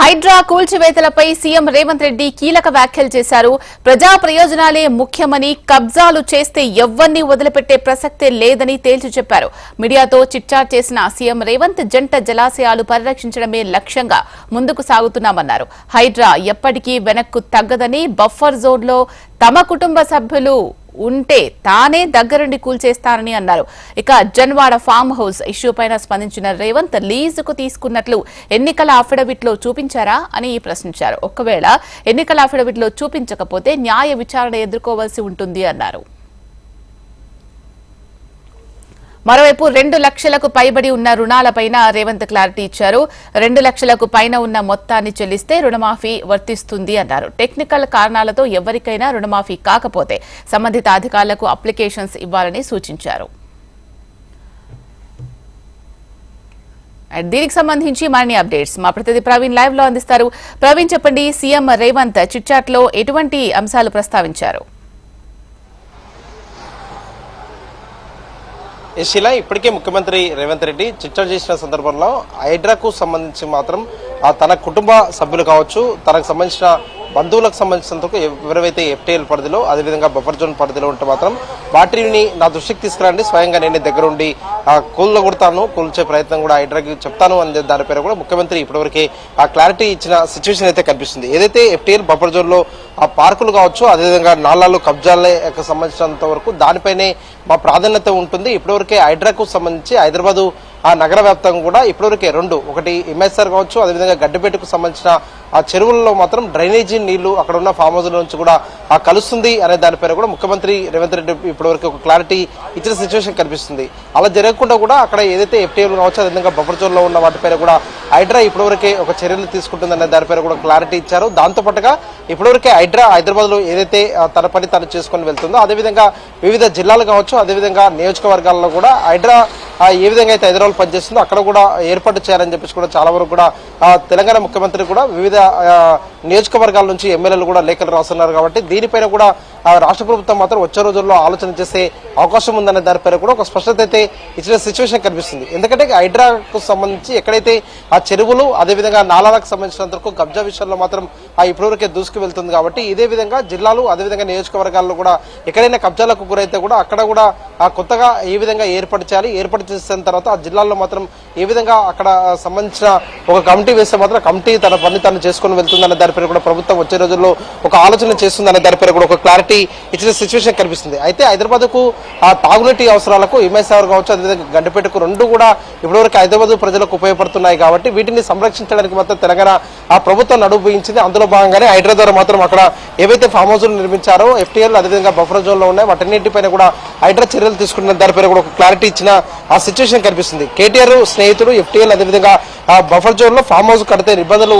హైడ్రా కూల్చివేతలపై సీఎం రేవంత్ రెడ్డి కీలక వ్యాఖ్యలు చేశారు. ప్రజా ప్రయోజనాలే ముఖ్యమని కబ్జాలు చేస్తే ఎవ్వరిని వదిలిపెట్టే ప్రసక్తే లేదని తేల్చి చెప్పారు. మీడియాతో చిట్చాట్ చేసిన సీఎం రేవంత్ జంట జలాశయాలు పరిరక్షించడమే లక్ష్యంగా ముందుకు సాగుతున్నామన్నారు. హైడ్రా ఎప్పటికీ వెనక్కు తగ్గదని బఫర్ జోన్లో తమ కుటుంబ సభ్యులు ఉంటే తానే దగ్గరుండి కూల్చేస్తానని అన్నారు. ఇక జన్వాడ ఫామ్ హౌస్ ఇష్యూ పైన స్పందించిన రేవంత్ లీజుకు తీసుకున్నట్లు ఎన్నికల అఫిడవిట్లో చూపించారా అని ప్రశ్నించారు. ఒకవేళ ఎన్నికల అఫిడవిట్లో చూపించకపోతే న్యాయ విచారణ ఎదుర్కోవాల్సి ఉంటుంది అన్నారు. మరోవైపు రెండు లక్షలకు పైబడి ఉన్న రుణాలపైన రేవంత్ క్లారిటీ ఇచ్చారు. రెండు లక్షలకు పైన ఉన్న మొత్తాన్ని చెల్లిస్తే రుణమాఫీ వర్తిస్తుంది అన్నారు. టెక్నికల్ కారణాలతో ఎవరికైనా రుణమాఫీ కాకపోతే సంబంధిత అధికారులకు అప్లికేషన్స్ ఇవ్వాలని సూచించారు. దీనికి సంబంధించి మరిన్ని అప్డేట్స్ మా ప్రతినిధి ప్రవీణ్ లైవ్లో అందిస్తారు. ప్రవీణ్ చెప్పండి సీఎం రేవంత్ చిట్చాట్లో ఎటువంటి అంశాలు ప్రస్తావించారు? శిల ఇప్పటికే ముఖ్యమంత్రి రేవంత్ రెడ్డి చిట్చాట్ చేసిన సందర్భంలో హైడ్రాకు సంబంధించి మాత్రం తన కుటుంబ సభ్యులు కావచ్చు తనకు సంబంధించిన బంధువులకు సంబంధించినందుకు ఎవరైతే ఎఫ్టీఎల్ పరిధిలో అదేవిధంగా బఫర్ జోన్ పరిధిలో ఉంటే మాత్రం వాటిని నా దృష్టికి తీసుకురండి. స్వయంగా నేను దగ్గరుండి ఆ కూల్లో కొడతాను. కూల్చే ప్రయత్నం కూడా హైడ్రాకి చెప్తాను అనే దాని పేరు కూడా ముఖ్యమంత్రి ఇప్పటివరకే ఆ క్లారిటీ ఇచ్చిన సిచ్యువేషన్ అయితే కనిపిస్తుంది. ఏదైతే ఎఫ్టీఎల్ బఫర్ జోన్లో ఆ పార్కులు కావచ్చు అదేవిధంగా నాలాలు కబ్జాలకు సంబంధించినంత వరకు దానిపైనే మా ప్రాధాన్యత ఉంటుంది. ఇప్పటివరకే హైడ్రాకు సంబంధించి హైదరాబాదు ఆ నగర వ్యాప్తంగా కూడా ఇప్పటివరకే రెండు. ఒకటి ఎంఎస్ఆర్ కావచ్చు అదేవిధంగా గడ్డపేటకు సంబంధించిన ఆ చెరువుల్లో మాత్రం డ్రైనేజీ నీళ్ళు అక్కడ ఉన్న ఫామ్ హౌస్ నుంచి కూడా ఆ కలుస్తుంది అనే దానిపైన కూడా ముఖ్యమంత్రి రేవంత్ రెడ్డి ఇప్పటివరకు ఒక క్లారిటీ ఇచ్చిన సిచ్యువేషన్ కనిపిస్తుంది. అలా జరగకుండా కూడా అక్కడ ఏదైతే ఎఫ్టీఎల్ కావచ్చు అదేవిధంగా బఫర్ ఉన్న వాటిపైన కూడా హైడ్రా ఇప్పటివరకే ఒక చర్యలు తీసుకుంటుందనే దానిపైన కూడా క్లారిటీ ఇచ్చారు. దాంతో పాటుగా ఇప్పటివరకే హైడ్రా హైదరాబాద్లో ఏదైతే తన పని తను చేసుకొని వెళ్తుందో అదేవిధంగా వివిధ జిల్లాలు కావచ్చు అదేవిధంగా నియోజకవర్గాల్లో కూడా హైడ్రా ఏ విధంగా అయితే హైదరాబాద్ పనిచేస్తుందో అక్కడ కూడా ఏర్పాటు చేయాలని చెప్పేసి కూడా చాలా వరకు కూడా తెలంగాణ ముఖ్యమంత్రి కూడా వివిధ నియోజకవర్గాల నుంచి ఎమ్మెల్యేలు కూడా లేఖలు రాస్తున్నారు కాబట్టి దీనిపైన కూడా ఆ, రాష్ట్ర ప్రభుత్వం మాత్రం వచ్చే రోజుల్లో ఆలోచన చేసే అవకాశం ఉందనే దానిపైన కూడా ఒక స్పష్టత అయితే ఇచ్చిన సిచ్యువేషన్ కనిపిస్తుంది. ఎందుకంటే హైడ్రాకు సంబంధించి ఎక్కడైతే ఆ చెరువులు అదేవిధంగా నాలాలకు సంబంధించినంత వరకు కబ్జా విషయంలో మాత్రం ఆ ఇప్పటివరకే దూసుకు వెళ్తుంది కాబట్టి ఇదే విధంగా జిల్లాలు అదేవిధంగా నియోజకవర్గాల్లో కూడా ఎక్కడైనా కబ్జాలకు గురైతే కూడా అక్కడ కూడా ఆ కొత్తగా ఏ విధంగా ఏర్పాటు చేయాలి. ఏర్పాటు చేసిన తర్వాత ఆ జిల్లాల్లో మాత్రం ఏ విధంగా అక్కడ సంబంధించిన ఒక కమిటీ వేస్తే మాత్రం కమిటీ తన పని తను చేసుకుని వెళ్తుందనే దానిపై కూడా ప్రభుత్వం వచ్చే రోజుల్లో ఒక ఆలోచన చేస్తుందనే దానిపై కూడా ఒక క్లారిటీ ఇచ్చిన సిచ్యువేషన్ కనిపిస్తుంది. అయితే హైదరాబాద్కు ఆ తాగునీటి అవసరాలకు ఎంఎస్ఆర్ కావచ్చు అదేవిధంగా గండిపేటకు రెండు కూడా ఇప్పటివరకు హైదరాబాద్ ప్రజలకు ఉపయోగపడుతున్నాయి కాబట్టి వీటిని సంరక్షించడానికి మాత్రం తెలంగాణ ఆ ప్రభుత్వం నడుపుయించింది అందులో భాగంగానే హైదరాబాద్ ద్వారా మాత్రం అక్కడ ఏవైతే ఫామ్ హౌస్లు నిర్మించారో ఎఫ్టీఎల్ అదేవిధంగా బఫర్ జోన్లో ఉన్నాయి. వాటన్నింటిపైన కూడా హైడ్రా చర్యలు తీసుకున్న దానిపైన కూడా ఒక క్లారిటీ ఇచ్చిన ఆ సిచ్యువేషన్ కనిపిస్తుంది. కేటీఆర్ స్నేహితుడు ఎఫ్టీఎల్ అదేవిధంగా బఫర్ జోన్లో ఫామ్ హౌస్ కడితే నిబంధనలు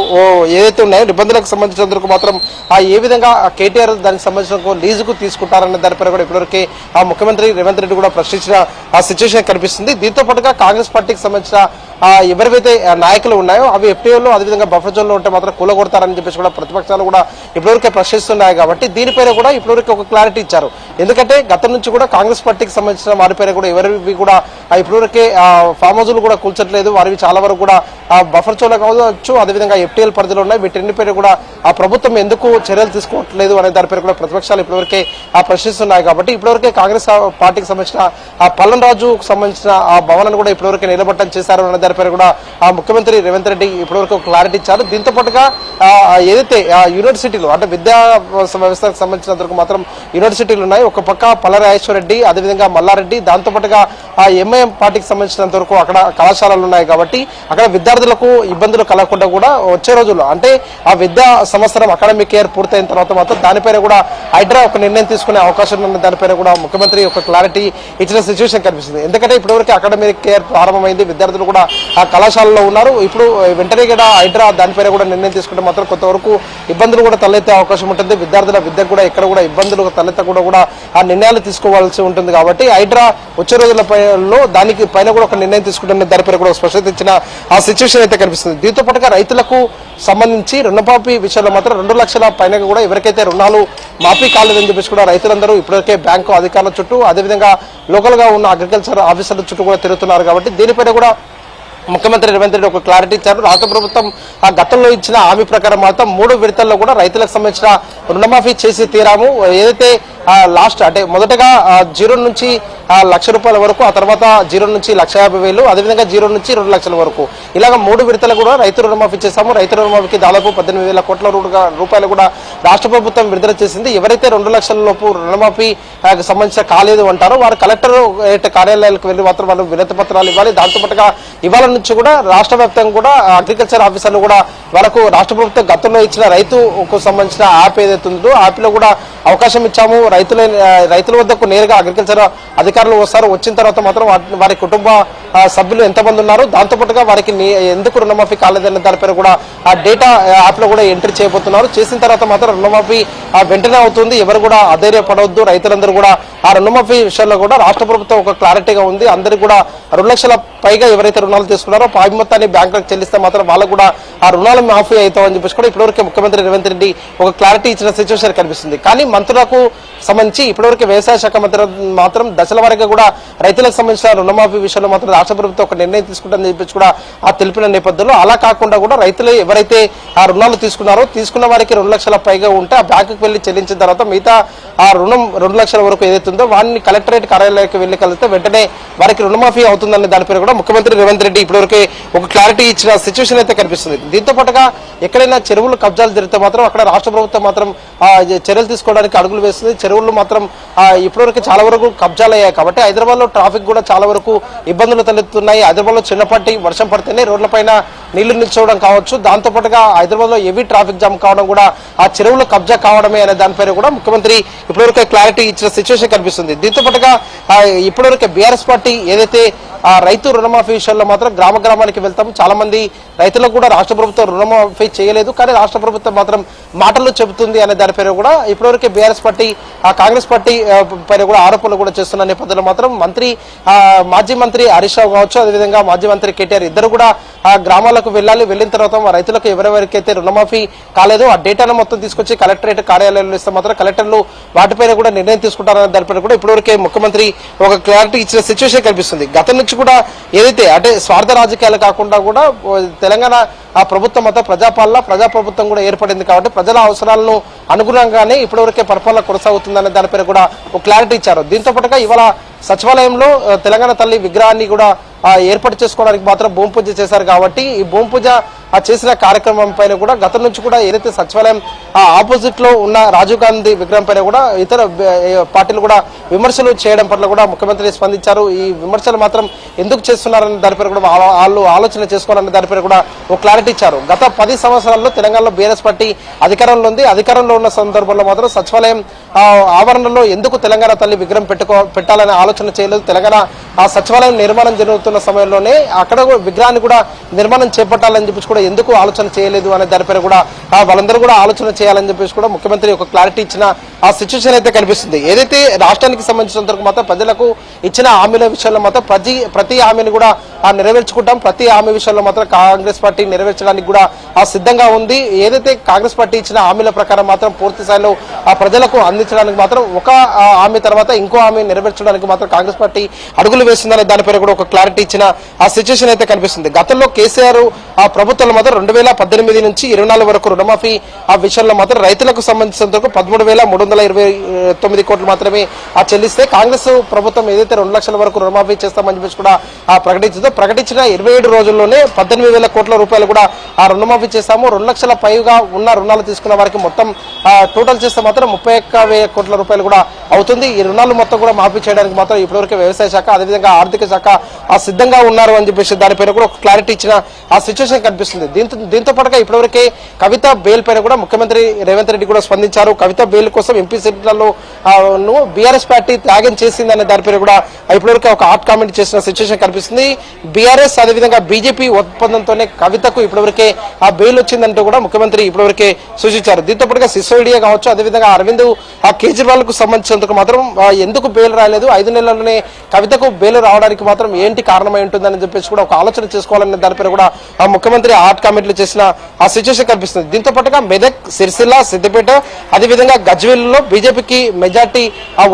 ఏదైతే ఉన్నాయో నిబంధనలకు సంబంధించినందుకు మాత్రం ఆ ఏ విధంగా కేటీఆర్ దానికి సంబంధించిన లీజుకు తీసుకుంటారనే దానిపైన కూడా ఇప్పటివరకే ఆ ముఖ్యమంత్రి రేవంత్ రెడ్డి కూడా ప్రశ్నించిన ఆ సిచ్యువేషన్ కనిపిస్తుంది. దీంతో పాటుగా కాంగ్రెస్ పార్టీకి సంబంధించిన ఎవరివైతే ఎవరైతే నాయకులు ఉన్నాయో అవి ఎఫ్టీఓలో అదేవిధంగా బఫర్ జోన్లో ఉంటే మాత్రం కూలగొడతారని చెప్పేసి కూడా ప్రతిపక్షాలు కూడా ఇప్పటివరకే ప్రశ్నిస్తున్నాయి కాబట్టి దీనిపైన కూడా ఇప్పటివరకు ఒక క్లారిటీ ఇచ్చారు. ఎందుకంటే గతం నుంచి కూడా కాంగ్రెస్ పార్టీకి సంబంధించిన వారిపైన కూడా ఎవరివి కూడా ఇప్పటివరకే ఫామ్ హౌజులు కూడా కూల్చట్లేదు. వారివి చాలా వరకు కూడా ఆ బఫర్ జోన్లో కావచ్చు అదేవిధంగా ఎఫ్టీఎల్ పరిధిలో ఉన్నాయి. వీటన్నిపైన కూడా ఆ ప్రభుత్వం ఎందుకు చర్యలు తీసుకోవట్లేదు అనే దానిపైన కూడా ప్రతిపక్షాలు ఇప్పటివరకే ఆ ప్రశ్నిస్తున్నాయి కాబట్టి ఇప్పటివరకే కాంగ్రెస్ పార్టీకి సంబంధించిన ఆ పల్లన్ రాజుకు సంబంధించిన ఆ భవనాన్ని కూడా ఇప్పటివరకు నిలబట్టం చేశారు అనే దానిపైన కూడా ఆ ముఖ్యమంత్రి రేవంత్ రెడ్డి ఇప్పటివరకు క్లారిటీ ఇచ్చారు. దీంతో పాటుగా ఏదైతే ఆ యూనివర్సిటీలు అంటే విద్యా వ్యవస్థకు సంబంధించినంత వరకు మాత్రం యూనివర్సిటీలు ఉన్నాయి. ఒక పక్క పల్లరాజేశ్వర రెడ్డి అదేవిధంగా మల్లారెడ్డి దాంతో పాటుగా ఆ ఎంఐఎం పార్టీకి సంబంధించినంత వరకు అక్కడ కళాశాలలు ఉన్నాయి కాబట్టి అక్కడ విద్యార్థులకు ఇబ్బందులు కలగకుండా కూడా వచ్చే రోజుల్లో అంటే ఆ విద్య సంవత్సరం అకాడమిక్ ఇయర్ పూర్తయిన తర్వాత మాత్రం దానిపైన కూడా హైడ్రా ఒక నిర్ణయం తీసుకునే అవకాశం ఉన్న దానిపైన కూడా ముఖ్యమంత్రి ఒక క్లారిటీ ఇచ్చిన సిచ్యువేషన్ కనిపిస్తుంది. ఎందుకంటే ఇప్పటివరకు అకాడమిక్ ఇయర్ ప్రారంభమైంది విద్యార్థులు కూడా ఆ కళాశాలలో ఉన్నారు. ఇప్పుడు వెంటనే కూడా హైడ్రా దానిపైన కూడా నిర్ణయం తీసుకుంటే మాత్రం కొంతవరకు ఇబ్బందులు కూడా తలెత్తే అవకాశం ఉంటుంది. విద్యార్థుల విద్యకు కూడా ఎక్కడ కూడా ఇబ్బందులు తలెత్తకుండా కూడా ఆ నిర్ణయాలు తీసుకోవాల్సి ఉంటుంది కాబట్టి హైడ్రా వచ్చే రోజుల పైలో దానికి పైన కూడా ఒక నిర్ణయం తీసుకుంటున్న దానిపైన కూడా స్పష్టత ఇచ్చిన ఆ సిచ్యువేషన్ అయితే కనిపిస్తుంది. దీంతో పాటుగా రైతులకు సంబంధించి రుణమాఫీ విషయంలో మాత్రం రెండు లక్షల పైన కూడా ఎవరికైతే రుణాలు మాఫీ కాలేదని చెప్పేసి కూడా రైతులందరూ ఇప్పటికే బ్యాంకు అధికారుల చుట్టూ అదేవిధంగా లోకల్గా ఉన్న అగ్రికల్చర్ ఆఫీసర్ల చుట్టూ కూడా తిరుగుతున్నారు కాబట్టి దీనిపైన కూడా ముఖ్యమంత్రి రేవంత్ రెడ్డి ఒక క్లారిటీ ఇచ్చారు. రాష్ట్ర ప్రభుత్వం ఆ గతంలో ఇచ్చిన హామీ ప్రకారం మాత్రం మూడు విడతల్లో కూడా రైతులకు సంబంధించిన రుణమాఫీ చేసి తీరాము. ఏదైతే లాస్ట్ అంటే మొదటగా జీరో నుంచి లక్ష రూపాయల వరకు ఆ తర్వాత జీరో నుంచి లక్ష యాభై వేలు అదేవిధంగా జీరో నుంచి రెండు లక్షల వరకు. ఇలాగ మూడు విడతలు కూడా రైతు రుణమాఫీ చేశాము. రైతు రుణమాఫీకి దాదాపు పద్దెనిమిది వేల కోట్ల రూపాయలు కూడా రాష్ట్ర ప్రభుత్వం విడుదల చేసింది. ఎవరైతే రెండు లక్షల లోపు రుణమాఫీ సంబంధించిన కాలేదు అంటారో వారు కలెక్టర్ కార్యాలయాలకు వెళ్ళి మాత్రం వాళ్ళు వినతి పత్రాలు ఇవ్వాలి. దాంతోపాటుగా ఇవాళ నుంచి కూడా రాష్ట్ర వ్యాప్తంగా కూడా అగ్రికల్చర్ ఆఫీసర్లు కూడా వాళ్ళకు రాష్ట్ర ప్రభుత్వం గతంలో ఇచ్చిన రైతుకు సంబంధించిన యాప్ ఏదైతే ఉందో యాప్లో కూడా అవకాశం ఇచ్చాము. రైతుల రైతుల వద్దకు నేరుగా అగ్రికల్చర్ అధికారులు వస్తారు. వచ్చిన తర్వాత మాత్రం వారి కుటుంబ సభ్యులు ఎంతమంది ఉన్నారు? దాంతో పాటుగా వారికి ఎందుకు రుణమాఫీ కాలేదనే దానిపైన కూడా ఆ డేటా యాప్లో కూడా ఎంట్రీ చేయబోతున్నారు. చేసిన తర్వాత మాత్రం రుణమాఫీ వెంటనే అవుతుంది. ఎవరు కూడా అధైర్యపడవద్దు. రైతులందరూ కూడా ఆ రుణమాఫీ విషయంలో కూడా రాష్ట్ర ప్రభుత్వం ఒక క్లారిటీగా ఉంది. అందరికీ కూడా రెండు లక్షల పైగా ఎవరైతే రుణాలు తీసుకున్నారో పాయి మొత్తాన్ని బ్యాంకులకు చెల్లిస్తే మాత్రం వాళ్ళకు కూడా ఆ రుణాలు మాఫీ అవుతామని చెప్పేసి కూడా ఇప్పటివరకు ముఖ్యమంత్రి రేవంత్ రెడ్డి ఒక క్లారిటీ ఇచ్చిన సిచ్యువేషన్ కనిపిస్తుంది. కానీ మంత్రులకు సంబంధించి ఇప్పటివరకు వ్యవసాయ శాఖ మంత్రి మాత్రం దశల వారీగా కూడా రైతులకు సంబంధించిన రుణమాఫీ విషయంలో మాత్రం రాష్ట్ర ప్రభుత్వం ఒక నిర్ణయం తీసుకుంటుందని చెప్పేసి కూడా ఆ తెలిపిన నేపథ్యంలో అలా కాకుండా కూడా రైతులు ఎవరైతే ఆ రుణాలు తీసుకున్నారో తీసుకున్న వారికి రెండు లక్షల పైగా ఉంటే ఆ బ్యాంకుకి వెళ్ళి చెల్లించిన తర్వాత మిగతా ఆ రుణం రెండు లక్షల వరకు ఏదైతుందో వాడిని వారిని కలెక్టరేట్ కార్యాలయానికి వెళ్ళి కలిస్తే వెంటనే వారికి రుణమాఫీ అవుతుందనే దానిపైన కూడా ముఖ్యమంత్రి రేవంత్ రెడ్డి ఇప్పటివరకు ఒక క్లారిటీ ఇచ్చిన సిచ్యువేషన్ అయితే కనిపిస్తుంది. దీంతో పాటుగా ఎక్కడైనా చెరువులు కబ్జాలు జరిగితే మాత్రం అక్కడ రాష్ట్ర ప్రభుత్వం మాత్రం ఆ, చర్యలు తీసుకోవడానికి అడుగులు వేస్తుంది. చెరువులు మాత్రం ఇప్పటివరకు చాలా వరకు కబ్జాలయ్యాయి. కాబట్టి హైదరాబాద్లో ట్రాఫిక్ కూడా చాలా వరకు ఇబ్బందులు తలెత్తున్నాయి. హైదరాబాద్లో చిన్నపాటి వర్షం పడితేనే రోడ్లపైన నీళ్ళు నిల్చోవడం కావచ్చు. దాంతోపాటుగా హైదరాబాద్లో హైదరాబాద్లో హెవీ ట్రాఫిక్ జామ్ కావడం కూడా ఆ చెరువులు కబ్జా కావడమే అనే దానిపైన కూడా ముఖ్యమంత్రి ఇప్పటివరకు క్లారిటీ ఇచ్చిన సిచ్యువేషన్ కనిపిస్తుంది. దీంతో పాటుగా ఇప్పటివరకు బీఆర్ఎస్ పార్టీ ఏదైతే ఆ రైతు రుణమాఫీ విషయంలో మాత్రం గ్రామ గ్రామానికి వెళ్తాం చాలా మంది రైతులకు కూడా రాష్ట్ర ప్రభుత్వం రుణమాఫీ చేయలేదు. కానీ రాష్ట్ర ప్రభుత్వం మాత్రం మాటలు చెబుతుంది అనే దాని పేరు కూడా ఇప్పటివరకు బీఆర్ఎస్ పార్టీ ఆ కాంగ్రెస్ పార్టీ పైన కూడా ఆరోపణలు కూడా చేస్తున్న నేపథ్యంలో మాత్రం మంత్రి ఆ, మాజీ మంత్రి హరీష్ రావు కావచ్చు అదేవిధంగా మాజీ మంత్రి కేటీఆర్ ఇద్దరు కూడా ఆ గ్రామాలకు వెళ్ళాలి వెళ్ళిన తర్వాత మా రైతులకు ఎవరెవరికైతే రుణమాఫీ కాలేదో ఆ డేటాను మొత్తం తీసుకొచ్చి కలెక్టరేట్ కార్యాలయంలో ఇస్తే మాత్రం కలెక్టర్లు వాటిపైన కూడా నిర్ణయం తీసుకుంటారనే దానిపైన కూడా ఇప్పటివరకే ముఖ్యమంత్రి ఒక క్లారిటీ ఇచ్చిన సిచ్యువేషన్ కనిపిస్తుంది. గతం నుంచి కూడా ఏదైతే అంటే స్వార్థ రాజకీయాలు కాకుండా కూడా తెలంగాణ ఆ ప్రభుత్వం మొత్తం ప్రజాపాలన ప్రజా ప్రభుత్వం కూడా ఏర్పడింది కాబట్టి ప్రజల అవసరాలను అనుగుణంగానే ఇప్పటివరకే పరిపాలన కొనసాగుతుందనే దానిపైన కూడా ఒక క్లారిటీ ఇచ్చారు. దీంతో పాటుగా ఇవాళ సచివాలయంలో తెలంగాణ తల్లి విగ్రహాన్ని కూడా ఏర్పాటు చేసుకోవడానికి మాత్రం భూమి పూజ చేశారు కాబట్టి ఈ భూమి పూజ ఆ చేసిన కార్యక్రమం పైన కూడా గతం నుంచి కూడా ఏదైతే సచివాలయం ఆ ఆపోజిట్లో ఉన్న రాజీవ్ గాంధీ విగ్రహం పైన కూడా ఇతర పార్టీలు కూడా విమర్శలు చేయడం పట్ల కూడా ముఖ్యమంత్రి స్పందించారు. ఈ విమర్శలు మాత్రం ఎందుకు చేస్తున్నారని దానిపై కూడా వాళ్ళు ఆలోచన చేసుకోవాలనే దానిపై కూడా ఒక క్లారిటీ ఇచ్చారు. గత పది సంవత్సరాల్లో తెలంగాణలో బీఆర్ఎస్ పార్టీ అధికారంలో ఉంది. అధికారంలో ఉన్న సందర్భంలో మాత్రం సచివాలయం ఆ, ఆవరణలో ఎందుకు తెలంగాణ తల్లి విగ్రహం పెట్టుకో పెట్టాలనే ఆలోచన చేయలేదు. తెలంగాణ ఆ సచివాలయం నిర్మాణం జరుగుతున్న సమయంలోనే అక్కడ విగ్రహాన్ని కూడా నిర్మాణం చేపట్టాలని చెప్పి కూడా ఎందుకు ఆలోచన చేయలేదు అనే దానిపైన కూడా వాళ్ళందరూ కూడా ఆలోచన చేయాలని చెప్పేసి కూడా ముఖ్యమంత్రి ఒక క్లారిటీ ఇచ్చిన ఆ సిచ్యువేషన్ అయితే కనిపిస్తుంది. ఏదైతే రాష్ట్రానికి సంబంధించినంత వరకు మాత్రం ప్రజలకు ఇచ్చిన హామీల విషయంలో మాత్రం ప్రతి ప్రతి హామీని కూడా ఆ నెరవేర్చుకుంటాం. ప్రతి హామీ విషయంలో మాత్రం కాంగ్రెస్ పార్టీ నెరవేర్చడానికి కూడా ఆ సిద్ధంగా ఉంది. ఏదైతే కాంగ్రెస్ పార్టీ ఇచ్చిన హామీల ప్రకారం మాత్రం పూర్తి స్థాయిలో ఆ ప్రజలకు అందించడానికి మాత్రం ఒక హామీ తర్వాత ఇంకో హామీ నెరవేర్చడానికి మాత్రం కాంగ్రెస్ పార్టీ అడుగులు వేస్తుందనే దానిపైన కూడా ఒక క్లారిటీ ఇచ్చిన ఆ సిచ్యువేషన్ అయితే కనిపిస్తుంది. గతంలో కేసీఆర్ ఆ ప్రభుత్వ ప్రభుత్వంలో మాత్రం రెండు వేల పద్దెనిమిది నుంచి ఇరవై నాలుగు వరకు రుణమాఫీ ఆ విషయంలో మాత్రం రైతులకు సంబంధించినంత వరకు పదమూడు వేల మూడు వందల ఇరవై తొమ్మిది కోట్లు మాత్రమే ఆ చెల్లిస్తే కాంగ్రెస్ ప్రభుత్వం ఏదైతే రెండు లక్షల వరకు రుణమాఫీ చేస్తామని చెప్పేసి కూడా ఆ ప్రకటించిందో ప్రకటించిన ఇరవై ఏడు రోజుల్లోనే పద్దెనిమిది వేల కోట్ల రూపాయలు కూడా ఆ రుణమాఫీ చేస్తాము. రెండు లక్షల పైగా ఉన్న రుణాలు తీసుకున్న వారికి మొత్తం టోటల్ చేస్తే మాత్రం ముప్పై ఒక్క వేల కోట్ల రూపాయలు కూడా అవుతుంది. ఈ రుణాలు మొత్తం కూడా మాఫీ చేయడానికి మాత్రం ఇప్పటివరకు వ్యవసాయ శాఖ అదేవిధంగా ఆర్థిక శాఖ సిద్ధంగా ఉన్నారు అని చెప్పేసి దానిపైన కూడా ఒక క్లారిటీ ఇచ్చిన ఆ సిచ్యువేషన్ కనిపిస్తుంది. దీంతో దీంతో పాటుగా ఇప్పటివరకే కవిత బెయిల్ పైన కూడా ముఖ్యమంత్రి రేవంత్ రెడ్డి కూడా స్పందించారు. కవిత బెయిల్ కోసం ఎంపీ సీట్లలో బీఆర్ఎస్ పార్టీ త్యాగం చేసింది అనే దానిపైన కూడా ఇప్పటివరకు ఒక హాట్ కామెంట్ చేసిన సిచ్యువేషన్ కనిపిస్తుంది. బీఆర్ఎస్ అదేవిధంగా బీజేపీ ఒప్పందంతోనే కవితకు ఇప్పటివరకే ఆ బెయిల్ వచ్చిందంటూ కూడా ముఖ్యమంత్రి ఇప్పటివరకే సూచించారు. దీంతో పాటుగా సిసోడియా కావచ్చు అదేవిధంగా అరవింద్ ఆ కేజ్రీవాల్కు సంబంధించినందుకు మాత్రం ఎందుకు బెయిల్ రాలేదు? ఐదు నెలల్లోనే కవితకు బెయిల్ రావడానికి మాత్రం ఏంటి కారణమై ఉంటుందని చెప్పేసి కూడా ఒక ఆలోచన చేసుకోవాలనే దానిపైన కూడా ఆ ముఖ్యమంత్రి హాట్ కామెంట్లు చేసిన ఆ సిచ్యువేషన్ కనిపిస్తుంది. దీంతో పాటుగా మెదక్ సిరిసిల్ల సిద్దిపేట అదేవిధంగా గజ్వేల్లో బీజేపీకి మెజార్టీ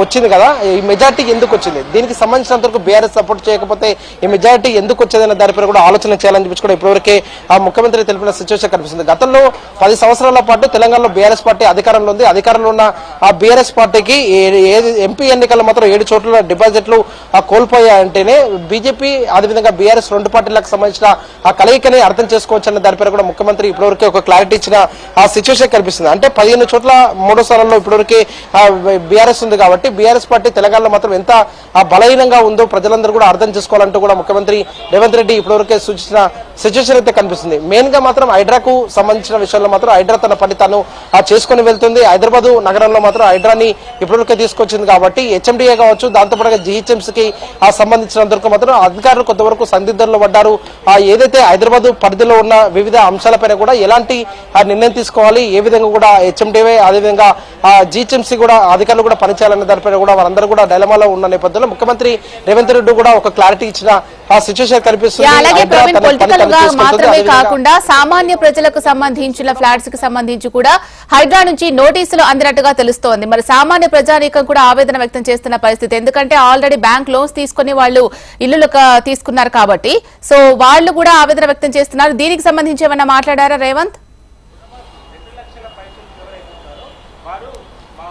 వచ్చింది కదా. ఈ మెజార్టీ ఎందుకు వచ్చింది? దీనికి సంబంధించినంత వరకు బీఆర్ఎస్ సపోర్ట్ చేయకపోతే ఈ మెజార్టీ ఎందుకు వచ్చేదనే దానిపై కూడా ఆలోచన చేయాలని చెప్పి కూడా ఇప్పటివరకే ఆ ముఖ్యమంత్రి తెలిపిన సిచ్యువేషన్ కనిపిస్తుంది. గతంలో పది సంవత్సరాల పాటు తెలంగాణలో బీఆర్ఎస్ పార్టీ అధికారంలో ఉంది. అధికారంలో ఉన్న ఆ బీఆర్ఎస్ పార్టీకి ఏది ఎంపీ ఎన్నికల్లో మాత్రం ఏడు చోట్ల డిపాజిట్లు కోల్పోయాయంటేనే బీజేపీ అదేవిధంగా బీఆర్ఎస్ రెండు పార్టీలకు సంబంధించిన ఆ కలయికని అర్థం చేసుకోవచ్చు. అన్న దానిపైన కూడా ముఖ్యమంత్రి ఇప్పటివరకే ఒక క్లారిటీ ఇచ్చిన ఆ సిచ్యువేషన్ కనిపిస్తుంది. అంటే పదిహేను చోట్ల మూడో స్థానంలో ఇప్పటివరకే బీఆర్ఎస్ ఉంది కాబట్టి బీఆర్ఎస్ పార్టీ తెలంగాణలో మాత్రం ఎంత బలహీనంగా ఉందో ప్రజలందరూ కూడా అర్థం చేసుకోవాలంటూ కూడా ముఖ్యమంత్రి రేవంత్ రెడ్డి ఇప్పటివరకే సూచించిన సిచ్యువేషన్ అయితే కనిపిస్తుంది మెయిన్గా మాత్రం హైడ్రాకు సంబంధించిన విషయంలో మాత్రం హైడ్రా తన పని తాను ఆ చేసుకుని వెళ్తుంది హైదరాబాద్ నగరంలో మాత్రం హైడ్రాని ఇప్పటివరకే తీసుకొచ్చింది కాబట్టి హెచ్ఎండిఏ కావచ్చు దాంతోపాటుగా జిహెచ్ఎంసీకి ఆ సంబంధించినంతవరకు మాత్రం అధికారులు కొంతవరకు సందిగ్ధంలో పడ్డారు ఆ ఏదైతే హైదరాబాద్ పరిధిలో ఉన్న వివిధ అంశాలపైన కూడా ఎలాంటి ఆ నిర్ణయం తీసుకోవాలి ఏ విధంగా కూడా హెచ్ఎండివై అదేవిధంగా ఆ జిహెచ్ఎంసీ కూడా అధికారులు కూడా పనిచేయాలనే దానిపైన కూడా వారందరూ కూడా డైలమాలో ఉన్న నేపథ్యంలో ముఖ్యమంత్రి రేవంత్ రెడ్డి కూడా ఒక క్లారిటీ ఇచ్చిన ఆ కనిపిస్తుంది. అలాగే ప్రవీణ్ పొలిటికల్గా. మాత్రమే కాకుండా సామాన్య ప్రజలకు సంబంధించిన ఫ్లాట్స్కి సంబంధించి కూడా హైడ్రా నుంచి నోటీసులు అందినట్టుగా తెలుస్తోంది. మరి సామాన్య ప్రజానీకం కూడా ఆవేదన వ్యక్తం చేస్తున్న పరిస్థితి. ఎందుకంటే ఆల్రెడీ బ్యాంక్ లోన్స్ తీసుకుని వాళ్ళు ఇల్లులు క- తీసుకున్నారు కాబట్టి. సో వాళ్ళు కూడా ఆవేదన వ్యక్తం చేస్తున్నారు. దీనికి సంబంధించి ఏమైనా మాట్లాడారా రేవంత్?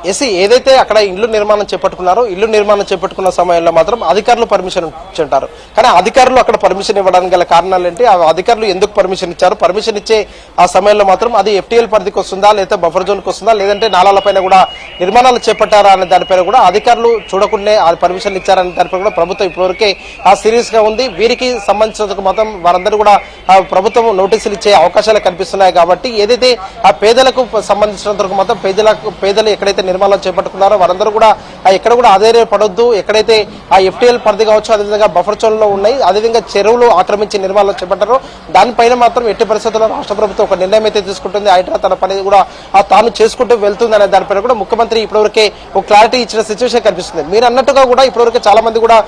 ఎస్సీ ఏదైతే అక్కడ ఇల్లు నిర్మాణం చేపట్టుకున్నారో ఇల్లు నిర్మాణం చేపట్టుకున్న సమయంలో మాత్రం అధికారులు పర్మిషన్ ఇచ్చుంటారు. కానీ అధికారులు అక్కడ పర్మిషన్ ఇవ్వడానికి గల కారణాలు ఏంటి? ఆ అధికారులు ఎందుకు పర్మిషన్ ఇచ్చారు? పర్మిషన్ ఇచ్చే ఆ సమయంలో మాత్రం అది ఎఫ్టీఎల్ పరిధికి వస్తుందా లేదా బఫర్ జోన్కి వస్తుందా లేదంటే నాలాలపైన కూడా నిర్మాణాలు చేపట్టారా అనే దానిపైన కూడా అధికారులు చూడకుండా ఆ పర్మిషన్ ఇచ్చారనే దానిపై కూడా ప్రభుత్వం ఇప్పటివరకే ఆ సీరియస్గా ఉంది. వీరికి సంబంధించినందుకు మాత్రం వారందరూ కూడా ఆ ప్రభుత్వం నోటీసులు ఇచ్చే అవకాశాలు కనిపిస్తున్నాయి కాబట్టి ఏదైతే ఆ పేదలకు సంబంధించినంతవరకు మాత్రం పేదలకు పేదలు ఎక్కడైతే నిర్మాణం చేపట్టుకున్నారో వారందరూ కూడా ఎక్కడ కూడా ఆధార పడొద్దు. ఎక్కడైతే ఆ ఎఫ్టీఎల్ పరిధి కావచ్చు అదేవిధంగా బఫర్ జోన్లో ఉన్నాయి. అదేవిధంగా చెరువులు ఆక్రమించి నిర్మాణాలు చేపట్టారో. దానిపైన మాత్రం ఎట్టి పరిస్థితుల్లో రాష్ట్ర ప్రభుత్వం ఒక నిర్ణయం అయితే తీసుకుంటుంది. ఆయన తన పని కూడా తాను చేసుకుంటూ వెళ్తుంది అనే దానిపైన కూడా ముఖ్యమంత్రి ఇప్పటివరకే ఒక క్లారిటీ ఇచ్చిన సిచ్యువేషన్ కనిపిస్తుంది. మీరు అన్నట్టుగా కూడా ఇప్పటివరకు చాలా మంది కూడా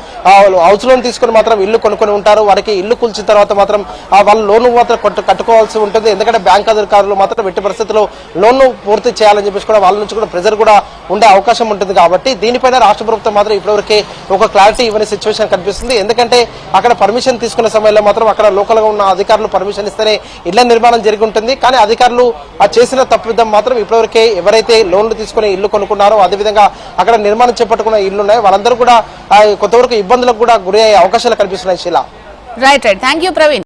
హౌస్ లోన్ తీసుకుని మాత్రం ఇల్లు కొనుక్కొని ఉంటారు. వారికి ఇల్లు కూల్చిన తర్వాత మాత్రం వాళ్ళ లోన్ మాత్రం కట్టు- కట్టుకోవాల్సి ఉంటుంది. ఎందుకంటే బ్యాంక్ అధికారులు మాత్రం ఎట్టి పరిస్థితుల్లో లోన్ పూర్తి చేయాలని చెప్పేసి కూడా వాళ్ళ నుంచి కూడా ప్రెజర్ కూడా ఉండే అవకాశం ఉంటుంది కాబట్టి దీనిపైన రాష్ట్ర ప్రభుత్వం మాత్రం ఇప్పటివరకే ఒక క్లారిటీ ఇవ్వని సిచ్యువేషన్ కనిపిస్తుంది. ఎందుకంటే అక్కడ పర్మిషన్ తీసుకునే సమయంలో మాత్రం అక్కడ లోకల్గా ఉన్న అధికారులు పర్మిషన్ ఇస్తేనే ఇళ్ళ నిర్మాణం జరిగి ఉంటుంది. కానీ అధికారులు ఆ చేసిన తప్పిదం మాత్రం ఇప్పటివరకే ఎవరైతే లోన్లు తీసుకుని ఇల్లు కొనుక్కున్నారో అదేవిధంగా అక్కడ నిర్మాణం చేపట్టుకున్న ఇల్లు ఉన్నాయో వాళ్ళందరూ కూడా కొంతవరకు ఇబ్బందులకు కూడా గురి అయ్యే అవకాశాలు కనిపిస్తున్నాయి శిలా. Right right thank you Praveen